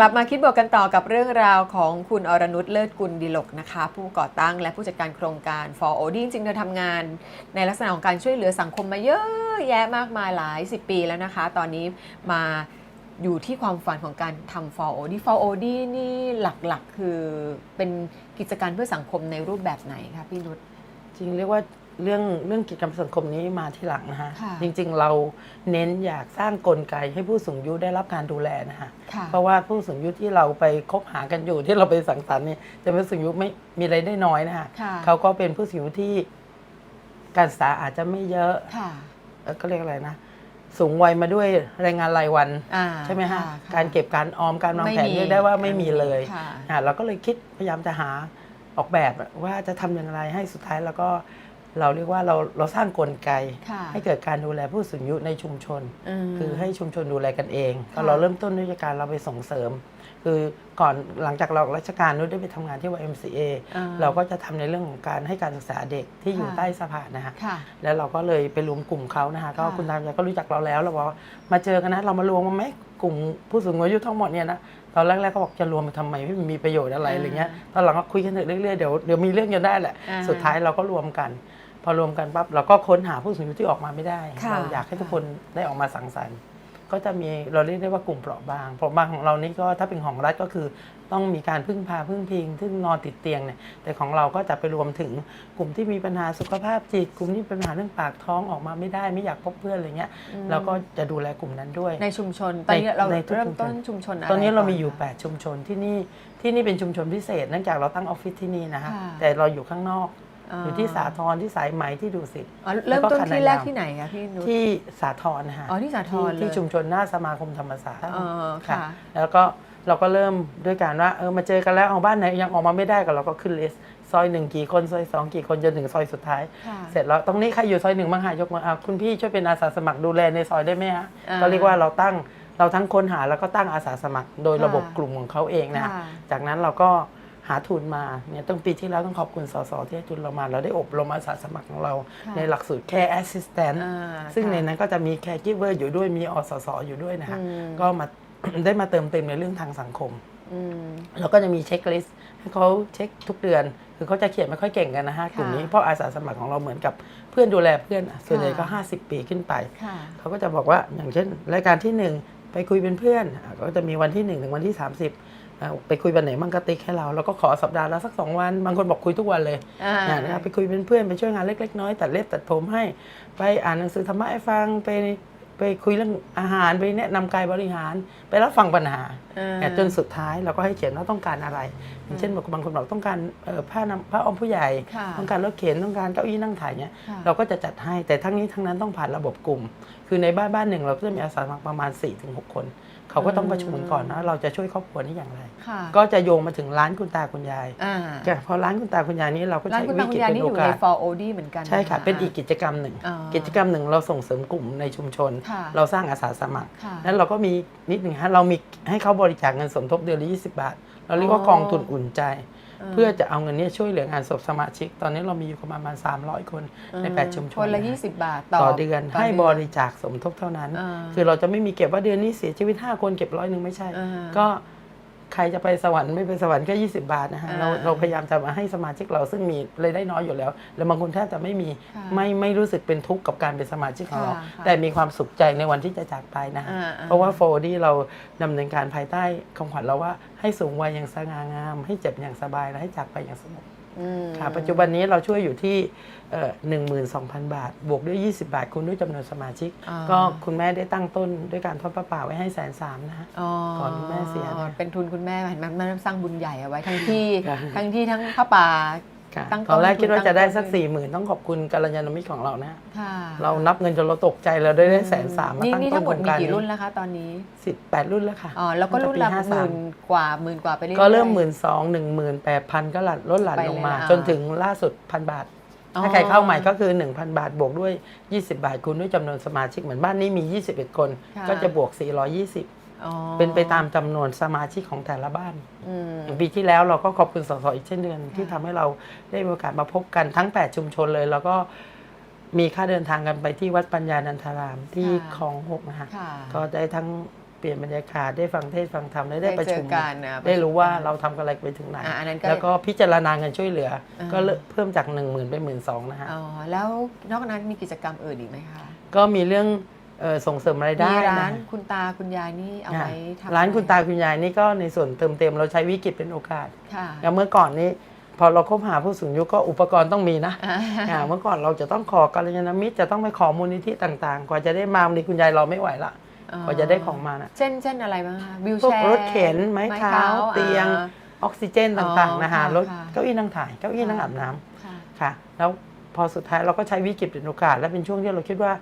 กลับมาคิดบวกกันต่อกับเรื่องราวของคุณอรนุชเลิศกุลดิลกนะคะ ผู้ก่อตั้งและผู้จัดการโครงการ for o d จริงๆเธอทำงาน ในลักษณะของการช่วยเหลือสังคมมาเยอะแยะมากมายหลายสิบปีแล้วนะคะ ตอนนี้มาอยู่ที่ความฝันของการทำ for o d for o d นี่หลักๆ คือเป็นกิจการเพื่อสังคมในรูปแบบไหนคะพี่นุชจริงเรียกว่า เรื่องเรื่องกิจกรรมสังคมนี้มาที่หลังนะฮะค่ะจริงๆเราเน้นอยากสร้างกลไกให้ผู้สูงอายุได้รับการดูแลนะฮะค่ะเพราะว่าผู้สูงอายุที่เราไปคบหากันอยู่ที่เราไปสังสรรค์เนี่ยจะเป็นผู้สูงอายุไม่มีรายได้น้อยนะฮะค่ะเขาก็เป็นผู้สูงอายุที่การศึกษาอาจจะไม่เยอะค่ะเอ่อก็เรียกอะไรนะ สูงวัยมาด้วยแรงงานรายวัน อ่าใช่ไหมฮะค่ค่การเก็บการออมการวางแผนไม่มีเรียกได้ว่าไม่มีเลยค่ะ อะเราก็เลยคิดพยายามจะหาออกแบบว่าจะทำอย่างไรให้สุดท้ายแล้วก็ เราเรียกว่าเราเราสร้างกลไกค่ะให้เกิดการดูแลผู้สูงอายุในชุมชนมคือให้ชุมชนดูแลกันเองค่ะก็เราเริ่มต้นด้วยการเราไปส่งเสริม คือก่อนหลังจากเราราชการนุชได้ไปทำงานที่ YMCA อ่เราก็จะทำในเรื่องของการให้การศึกษาเด็กที่อยู่ค่ะใต้สะพานนะฮะค่ะแล้วเราก็เลยไปรวมกลุ่มเขานะคะก็ค่ะคุณตามใจก็รู้จักเราแล้วเราบอกว่ามาเจอกันนะเรามารวมกันไหมกลุ่มผู้สูงอายุทั้งหมดเนี่ยนะตอนแรกๆก็บอกจะรวมมาทำไมไม่มีประโยชน์อะไรอะไรเงี้ยตอนหลังก็คุยกันเถอะเรื่อยๆเดี๋ยวเดี๋ยวมีเรื่องกันได้แหละอ่าสุดท้ายเราก็รวมกัน พอรวมกันปั๊บเราก็ค้นหาผู้สูงอายุที่ออกมาไม่ได้ ค่ะ เราอยากให้ทุกคนได้ออกมาสังสรรค์ ก็จะมีเราเรียกได้ว่ากลุ่มเปราะบาง เปราะบางของเรานี่ก็ถ้าเป็นของรัฐก็คือต้องมีการพึ่งพาพึ่งพิงซึ่งนอนติดเตียงเนี่ยแต่ของเราก็จะไปรวมถึงกลุ่มที่มีปัญหาสุขภาพจิต กลุ่มที่มีปัญหาเรื่องปากท้องออกมาไม่ได้ ไม่อยากพบเพื่อนอะไรเงี้ยเราก็จะดูแลกลุ่มนั้นด้วย ในชุมชน ตอนนี้เราในทุกเริ่มชุมชน ต้นชุมชนอะไรตอนนี้เรามีก่อยู่คะ8ชุมชนที่นี่ที่นี่เป็นชุมชนพิเศษเนื่องจากเราตั้งออฟฟิศที่นี่นะฮะค่ะ แต่เราอยู่ข้างนอกา อยู่ที่สาทรที่สายไหมที่ดุสิตอ๋อเริ่มต้นแล้วก็ที่แรกคณะยาวที่ไหนคะพี่นุชที่สาทรนะฮะอ๋อที่สาทรเลยที่ชุมชนหน้าสมาคมธรรมศาสตร์อ๋อค่ะ แล้วก็เราก็เริ่มด้วยการว่าเออมาเจอกันแล้วเอาบ้านไหนยังออกมาไม่ได้ก็เราก็ขึ้นลิสต์ซอยหนึ่งกี่คนซอยสองกี่คนจนถึงซอยสุดท้ายค่ะเสร็จแล้วตรงนี้ใครอยู่ซอยหนึ่งบ้างหายกมาอะคุณพี่ช่วยเป็นอาสาสมัครดูแลในซอยได้ไหมฮะอ่าก็เรียกว่าเราตั้งเราทั้งค้นหาแล้วก็ตั้งอาสาสมัคร โดยค่ะระบบกลุ่มของเขาเองนะฮะค่ะจากนั้นเราก็ หาทุนมาเนี่ยตั้งปีที่แล้วต้องขอบคุณสสที่ให้ทุนเรามา เราได้อบรมอาสาสมัครของเราค่ะในหลักสูตร Care Assistant อ่าซึ่งค่ะในนั้นก็จะมี Caregiver อยู่ด้วยมีอสสอยู่ด้วยนะฮะอืมก็มาได้มาเติมเต็มในเรื่องทางสังคมอืมแล้วก็จะมีเช็คลิสต์ให้เขาเช็คทุกเดือน คือเขาจะเขียนไม่ค่อยเก่งกันนะฮะกลุ่มนี้เพราะอาสาสมัครของเราเหมือนกับเพื่อนดูแลเพื่อนอะส่วนใหญ่ก็ 50 ปีขึ้นไปค่ะเขาก็จะบอกว่าอย่างเช่น รายการที่ 1 ไปคุยเป็นเพื่อนอะก็จะมีวันที่ 1 ถึงวันที่ 30อะ ไปคุยวันไหนมั่งก็ติ๊กให้เรา แล้วก็ขอสัปดาห์ละสัก2วัน บางคนบอกคุยทุกวันเลยอ่าอะนะครับไปคุยเป็นเพื่อนไปช่วยงานเล็ก ๆ น้อยๆตัดเล็บตัดผมให้ ไปอ่านหนังสือธรรมะให้ฟังไปไปคุยเรื่องอาหารไปแนะนำกายบริหาร ไปรับฟังปัญหาอ่าแต่จนสุดท้ายเราก็ให้เขียนว่าต้องการอะไรอย่างเช่นบอกบางคนบอกต้องการเอ่อผ้านำผ้าอ้อมผู้ใหญ่ค่ะต้องการรถเข็นต้องการเก้าอี้นั่งถ่ายเนี่ยค่ะเราก็จะจัดให้แต่ทั้งนี้ทั้งนั้นต้องผ่านระบบกลุ่ม คือในบ้านบ้านหนึ่งเราก็จะมีอาสาสมัครประมาณ4-6คน เขาก็ต้องประชุมกันก่อนนะเราจะช่วยครอบครัวนี้อย่างไรค่ะก็จะโยงมาถึงร้านคุณตาคุณยายอ่าค่ะพอร้านคุณตาคุณยายนี้เราก็ร้านใช้คุณวิตาคุกฤณตยายเป็นนี่อโอยู่ในกาส for OD เหมือนกันใช่ค่ะนเป็นอีกกิจกรรมหนึ่งอ่ากิจกรรมหนึ่งเราส่งเสริมกลุ่มในชุมชนค่ะเราสร้างอาสาสมัครค่ะนั้นเราก็มีนิดหนึ่งฮะเรามีให้เขาบริจาคเงินสมทบเดือนละ20 บาท เราเรียกว่าอ๋อกองทุนอุ่นใจอ่า เพื่อจะเอาเงินเนี้ช่วยเหลืองานศพสมาชิก ตอนนี้เรามีอยู่ประมาณ 300 คนใน8ชุมชนคนละนฮ20 บาท ต่อต่อเดือนต่ให้เดืบอนริจาคสมทบเท่านั้นอ่าคือเราจะไม่มีเก็บว่าเดือนนี้เสียชีวิต 5 คนเก็บร้อยหนึ่งไม่ใช่อ่าก็ ใครจะไปสวรรค์ไม่ไปสวรรค์ก็20 บาทนะฮะอ่าเราเราพยายามจะมาให้สมาชิกเราซึ่งมีรายได้น้อยอยู่แล้ว แล้วบางคนแทบจะไม่มีค่ะไม่ไม่รู้สึกเป็นทุกข์กับการเป็นสมาชิกของเราค่ะค่ะแต่มีความสุขใจในวันที่จะจากไปนะฮะอ่าอ่าเพราะว่าโฟดี้เราดำเนินการภายใต้คำขวัญเราว่าให้สูงวัยอย่างสง่างาม ให้เจ็บอย่างสบายและให้จากไปอย่างสงบอืม ค่ะปัจจุบันนี้เราช่วยอยู่ที่หนึ่งหมื่นสองพันบาท บวกด้วย 20 บาทคูณด้วยจำนวนสมาชิกอ่าก็คุณแม่ได้ตั้งต้นด้วยการทอดพระป่าไว้ให้แสนสามนะฮะอ๋อก่อนคุณแม่เสียเนี่ยเป็นทุนคุณแม่เห็นไหมแม่สร้างบุญใหญ่เอาไว้ทั้งที่ค่ะทั้งที่ทั้งผ้าป่า ค่ะตั้งต้นตอนแรกคิดว่าจะได้สักตั้งต้นสี่หมื่นต้องขอบคุณกัลยาณมิตรของเรานะค่ะเรานับเงินจนเราตกใจเราได้ได้แสนสามมานี่ตั้งนี่ต้ทั้นงหมโคดรงมีการกี่นี้รุ่นแล้วคะตอนนี้สิบแปดรุ่นแล้วค่ะอ๋อแล้วก็รุ่นละตั้งหแต่ปีมื่นกว่าหมื่นกว่าไปเรื่อยๆ ก็เริ่มหมื่นสองหนึ่งหมื่นแปดพันก็หลัดลดหลั่นลงมาไปเลยนะจนถึงล่าสุดพันบาท อ๋อ ถ้าใครเข้าใหม่ก็คือ 1,000 บาท บวกด้วย 20 บาทคูณด้วยจำนวนสมาชิกเหมือนบ้านนี้มี 21 คน ค่ะ ก็จะบวก 420 อ๋อเป็นไปตามจำนวนสมาชิกของแต่ละบ้าน อืมอย่างปีที่แล้วเราก็ขอบคุณสสอีกเช่นเดือนที่ทำให้เราได้มีโอกาสมาพบกันทั้ง 8 ชุมชนเลย แล้วก็มีค่าเดินทางกันไปที่วัดปัญญานันทารามที่ค่ะ คลองหกนะฮะค่ะก็ได้ทั้งเปลี่ยนบรรยากาศได้ฟังเทศน์ฟังธรรมได้ได้ประชุม เจอกันนะได้รู้ว่าประชุมกันเราทำอะไรไปถึงไหน อะอันนั้นก็ แล้วก็พิจารณาเงินช่วยเหลือ อ่า ก็เริ่มเพิ่มจาก 1 0,000 เป็นหมื่นสองนะฮะ อ๋อแล้วนอกนั้นมีกิจกรรมอื่นอีกไหมคะ ก็มีเรื่อง เอ่อส่งเสริมรายได้มีร้านะนคุณตาคุณยายนี่เอาไว้ทำร้านอะไรคุณตาคุณยายนี่ก็ในส่วนเติมเต็มเราใช้วิกฤตเป็นโอกาสค่ะอย่างเมื่อก่อนนี้พอเราคบหาผู้สูงอายุก็อุปกรณ์ต้องมีนะอ่าอ่าเมื่อก่อนเราจะต้องขอกัลยาณมิตรจะต้องไปขอมูลนิธิต่างๆ กว่าจะได้มาวันนี้คุณยายเราไม่ไหวละกว่าจะได้ของมานะเช่นเช่นอะไรบ้างคะวิวพวกแชร์รถเข็นไม้เท้าเตียงอ่าออกซิเจนต่างๆนะคะอ๋อรถค่ะเก้าอี้นั่งถ่ายเก้าอี้นั่งอาบน้ำค่ะค่ะ แล้วพอสุดท้ายเราก็ใช้วิกฤตเป็นโอกาสและเป็นช่วงที่เราคิดว่า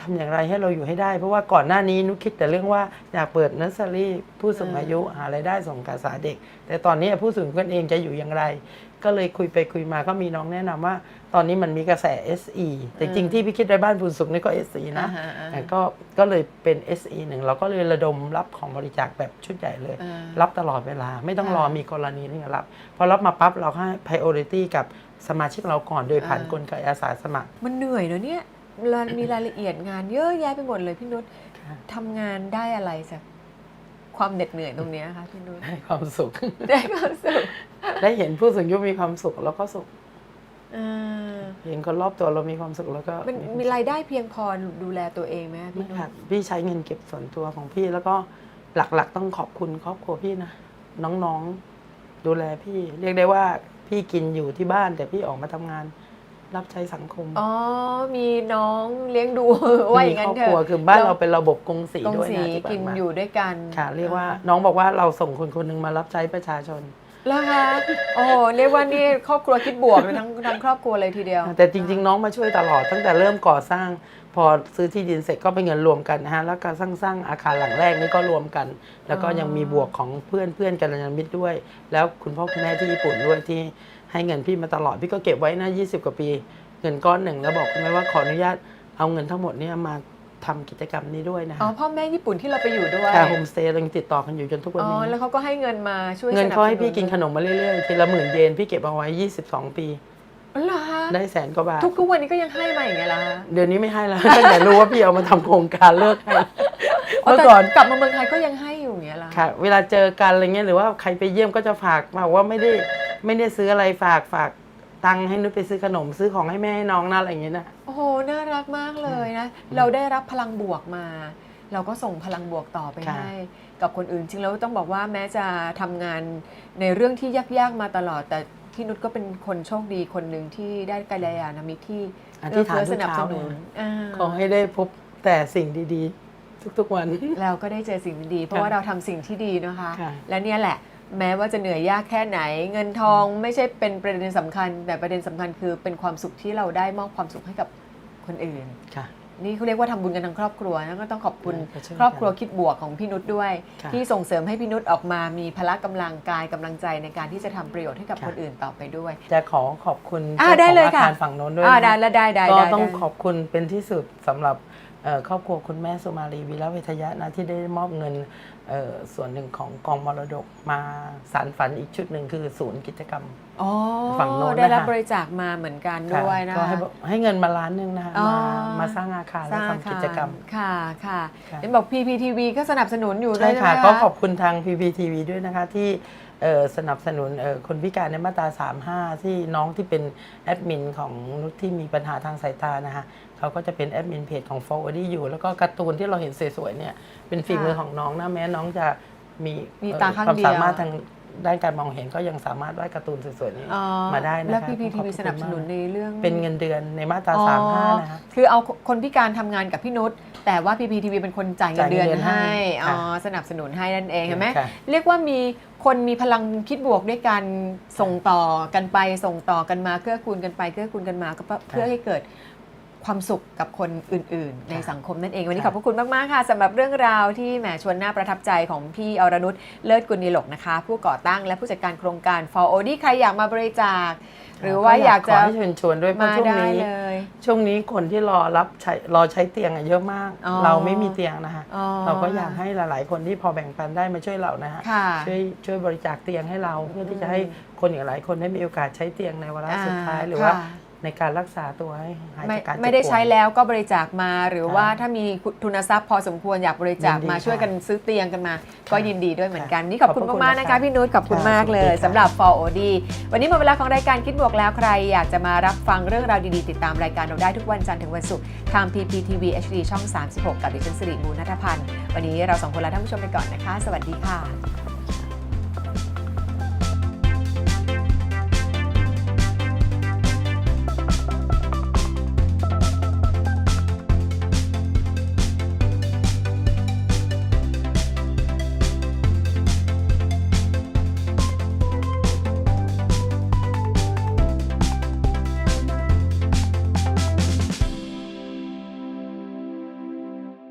ทำอย่างไรให้เราอยู่ให้ได้ เพราะว่าก่อนหน้านี้นุกคิดแต่เรื่องว่าอยากเปิดเนอร์เซอรี่ผู้สูงอายุหารายได้ส่งการศึกษาเด็ก แต่ตอนนี้ผู้สูงอายุกันเองจะอยู่อย่างไร ก็เลยคุยไปคุยมาก็มีน้องแนะนำว่า ตอนนี้มันมีกระแส SE แต่จริงที่พี่คิดไว้บ้านผู้สูงนี่ก็ SE นะอ่าฮะอ่าฮะแต่ก็ก็เลยเป็น SE หนึ่งเราก็เลยระดมรับของบริจาคแบบชุดใหญ่เลยอ่ารับตลอดเวลา ไม่ต้องค่ะรอมีกรณีนี่รับพอรับมาปั๊บเราให้ priority กับสมาชิกเราก่อนโดยผ่านอ่ากลไกอาสาสมัคร มันเหนื่อยเนอะเนี่ย รายมีรายละเอียดงานเยอะแยะไปหมดเลยพี่นุชค่ะทำงานได้อะไรจากความเหน็ดเหนื่อยตรงเนี้ยคะพี่นุชได้ความสุข ได้ความสุขได้เห็นผู้สูงอายุมีความสุขเราก็สุขอ่าเห็นคนรอบตัวเรามีความสุขแล้วก็มันควมีรายได้เพียงพอดูแลตัวเองไหมคะไม่พี่นุชขาดพี่ใช้เงินเก็บส่วนตัวของพี่แล้วก็หลักๆ ต้องขอบคุณครอบครัวพี่นะน้องๆดูแลพี่ เรียกได้ว่าพี่กินอยู่ที่บ้านแต่พี่ออกมาทำงาน รับใช้สังคมอ๋อ มีน้องเลี้ยงดูว่าอย่างคนั้รอนบเถครัวอะคือบ้านเราเป็นระบบกงสีกงด้วยสีนะที่ผ่ากินมาอยู่ด้วยกันค่ะ เรียกว่าน้องบอกว่าเราส่งคนคนหนึ่งมารับใช้ประชาชนแล้วคะโอ้โหเรียกว่านี่ครอบครัวคิดบวกเลยทั้งทั้งครอบครัวเลยทีเดียว แต่จริง ๆ น้องมาช่วยตลอดตั้งแต่เริ่มก่อสร้าง พอซื้อที่ดินเสร็จก็เป็นเงินรวมกันนะฮะแล้วการสร้างสร้างอาคารหลังแรกนี่ก็รวมกัน แล้วก็อ๋อยังมีบวกของเพื่อนเพื่อนกันยานมิตรด้วย แล้วคุณพ่อคุณแม่ที่ญี่ปุ่นด้วยที่ ให้เงินพี่มาตลอดพี่ก็เก็บไว้นะ20 กว่าปี เงินก้อนหนึ่งแล้วบอกคุณแม่ว่าขออนุญาตเอาเงินทั้งหมดเนี่ยมาทำกิจกรรมนี้ด้วยนะอ๋อฮะพ่อแม่ญี่ปุ่นที่เราไปอยู่ด้วยค่ะโฮมสเตย์เรายังติดต่อกันอยู่จนทุกวันอ๋อนี้ แล้วเขาก็ให้เงินมาช่วยเงินเขาให้พี่กินขสนมมาเรื่อยๆทีละหมื่นเยนพี่เก็บเอาไว้ 22 ปี อ๋อเหรอคะได้แสนกว่าบาท ทุกทุกวันนี้ก็ยังให้มาอย่างเงี้ยเหรอคะเดี๋ยวนี้ไม่ให้แล้ว ตั้งแต่รู้ว่าพี่เอามาทำโครงการเลิกให้อ๋อเมื่อแต่ก่อนกลับมาเมืองไทยก็ยังให้อยู่อย่างเงี้ยเหรอค่ะ เวลาเจอกันอะไรเงี้ยหรือว่าใครไปเยี่ยมก็จะฝากมาว่าไม่ได้ ไม่ได้ซื้ออะไรฝากฝากตังค์ให้นุชไปซื้อขนมซื้อของให้แม่ให้น้องนะอะไรอย่างเงี้ยนะ โอ้โห น่ารักมากเลยนะ เราได้รับพลังบวกมา เราก็ส่งพลังบวกต่อไปค่ะ ให้ กับคนอื่นจริงแล้วต้องบอกว่าแม้จะทำงานในเรื่องที่ยากๆมาตลอด แต่พี่นุชก็เป็นคนโชคดีคนหนึ่งที่ได้กัลยาณมิตรที่อธิษฐานเอื้อเฟื้อสนับสทุกเช้านุนอ่า ขอให้ได้พบแต่สิ่งดีๆ ทุกๆวัน เราก็ได้เจอสิ่งดีๆเพราะค่ะว่าเราทำสิ่งที่ดีนะคะ ค่ะ และเนี่ยแหละ แม้ว่าจะเหนื่อยยากแค่ไหน เงินทองไม่ใช่เป็นประเด็นสำคัญ แต่ประเด็นสำคัญคือเป็นความสุขที่เราได้มอบความสุขให้กับคนอื่นค่ะนี่เขาเรียกว่าทำบุญกันทั้งครอบครัวแล้วก็ต้องขอบคุณใช่ช่วยกันครอบครัวคิดบวกของพี่นุชด้วยค่ะที่ส่งเสริมให้พี่นุชออกมามีพละกำลังกายกำลังใจในการที่จะทำประโยชน์ให้กับค่ะคนอื่นต่อไปด้วย จะขอขอบคุณอ่าเจ้าได้ของเลยอาค่ะคารฝั่งโน้นด้วยอ่านะได้แล้วได้ได้ก็ได้ต้องได้ขอบคุณเป็นที่สุดสำหรับเอ่อ ครอบครัวคุณแม่สุมาลีวีระเวทยะนะที่ได้มอบเงินเอ่อส่วนหนึ่งของกองมรดกมาสารฝันอีกชุดหนึ่งคือศูนย์กิจกรรมอ๋อฝั่งโน้นได้รับนะคะบริจาคมาเหมือนกันค่ะด้วยนะก็คะให้ให้เงินมาล้านหนึงนะคะอ๋อมามาสร้างอาคารและทำกิจกรรมค่ะค่ะค่ะเห็นบอก PPTV ก็สนับสนุนอยู่ด้ใช่วยค่ะไหมก็ขอบคุณทาง PPTV ด้วยนะคะที่เอ่อสนับสนุนเอ่อคนพิการในมาตรา 35 ที่น้องที่เป็นแอดมินของนุชที่มีปัญหาทางสายตานะคะ เขาก็จะเป็นแอดมินเพจของ f o r w a r d อยู่ แล้วก็การ์ตูนที่เราเห็นสวยๆเนี่ยเป็นฝีมือของน้องนะแม้น้องจะมีมีเอ่อตาข้างความเดียว สามารถทางด้านการมองเห็นก็ยังสามารถวาดการ์ตูนสวยๆนี้อ๋อมาได้นะคะแล้ว ขอบ PPTV คุณสนับสนุนมากในเรื่องเป็นเงินเดือนในมาตราอ๋อ35นะคะ คือเอาคนพิการทำงานกับพี่นุชแต่ว่า PPTV เป็นคนจ่ายเงินจ่ายเงินเดือนเดือนให้ให้อ๋อค่ะสนับสนุนให้นั่นเองเห็นไหมค่ะ เรียกว่ามีคนมีพลังคิดบวกด้วยกันส่งต่อกันไปส่งต่อกันมาเกื้อกูลกันไปเกื้อกูลกันมาก็เพื่อให้เกิด ความสุขกับคนอื่น ๆ ในสังคมนั่นเอง วันนี้ขอบพระคุณมาก ๆ ค่ะสำหรับเรื่องราวที่แหมชวนน่าประทับใจของพี่อรนุชเลิศกุลนีหลกนะคะ ผู้ก่อตั้งและผู้จัดการโครงการ for o d ใครอยากมาบริจาค หรือว่าอยากจะขอให้เชิญชวนด้วยเพราะมาช่วงได้นี้เลยช่วงนี้คนที่รอรับใช้รอใช้เตียงอะเยอะมากอ๋อเราไม่มีเตียงนะคะอ๋อเราก็อยากให้หลาย ๆ คนที่พอแบ่งปันได้มาช่วยเรานะฮะค่ะช่วยช่วยบริจาคเตียงให้เราเพื่อที่จะให้คนอีกหลายคนได้มีโอกาสใช้เตียงในวาระสุดท้ายหรือว่าค่ะ ในการรักษาตัวให้หายไม่จากการเจ็บไม่ได้ป่วยใช้แล้วก็บริจาคมาหรือครับว่าถ้ามีทุนทรัพย์พอสมควรอยากบริจาคยินดีมาค่ะช่วยกันซื้อเตียงกันมา ก็ยินดีด้วยเหมือนกันค่ะนี่ขอบคุณขอบพระคุณมากๆนะคะนะคะพี่นุชขอบคุณค่ะมากเลยสวัสดีค่ะสำหรับ for OD วันนี้หมดเวลาของรายการคิดบวกแล้วใครอยากจะมารับฟังเรื่องราวดีๆ ติดตามรายการเราได้ทุกวันจันทร์ถึงวันศุกร์ทาง PPTV HD ช่อง 36 กับดิฉันสิริบูรณัฐพันธ์วันนี้เราสองคนลาท่านผู้ชมไปก่อนนะคะ สวัสดีค่ะ